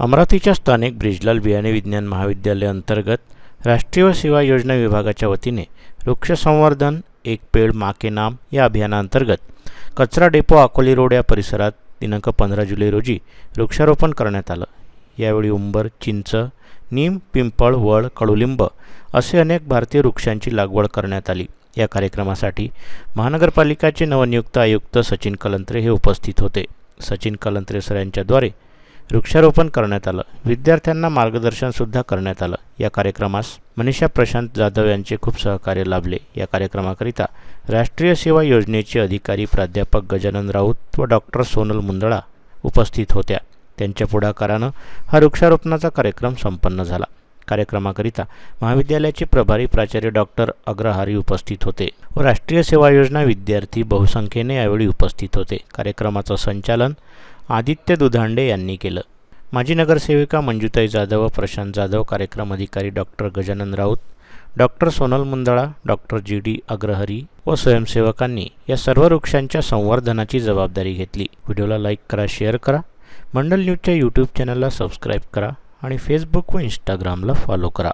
अमरावतीच्या स्थानिक ब्रिजलाल बियाणे विज्ञान महाविद्यालय अंतर्गत राष्ट्रीय सेवा योजना विभागाच्या वतीने वृक्ष संवर्धन एक पेड माके नाम या अभियानाअंतर्गत कचरा डेपो अकोली रोड या परिसरात दिनांक पंधरा जुलै रोजी वृक्षारोपण करण्यात आलं. यावेळी उंबर चिंच नीम पिंपळ वड कडुलिंब असे अनेक भारतीय वृक्षांची लागवड करण्यात आली. या कार्यक्रमासाठी महानगरपालिकाचे नवनियुक्त आयुक्त सचिन कलंत्रे हे उपस्थित होते. सचिन कलंत्रे सर यांच्याद्वारे वृक्षारोपण करण्यात आलं. विद्यार्थ्यांना मार्गदर्शनसुद्धा करण्यात आलं. या कार्यक्रमास मनीषा प्रशांत जाधव यांचे खूप सहकार्य लाभले. या कार्यक्रमाकरिता राष्ट्रीय सेवा योजनेचे अधिकारी प्राध्यापक गजानन राऊत व डॉक्टर सोनल मुंदळा उपस्थित होत्या. त्यांच्या पुढाकारानं हा वृक्षारोपणाचा कार्यक्रम संपन्न झाला. कार्यक्रमाकरिता महाविद्यालयाचे प्रभारी प्राचार्य डॉक्टर अग्रहारी उपस्थित होते व राष्ट्रीय सेवा योजना विद्यार्थी बहुसंख्येने यावेळी उपस्थित होते. कार्यक्रमाचं संचालन आदित्य दुधांडे यांनी केलं. माजी नगरसेविका मंजुताई जाधव व प्रशांत जाधव कार्यक्रम अधिकारी doctor Gajanan Raut doctor Sonal Mundala doctor G D Agrahari व स्वयंसेवकांनी या सर्व वृक्षांच्या संवर्धनाची जबाबदारी घेतली. व्हिडिओला लाईक करा शेअर करा. मंडल न्यूजच्या यूट्यूब चॅनलला सबस्क्राईब करा. आणि फेसबुक व इंस्टाग्रामला फॉलो करा.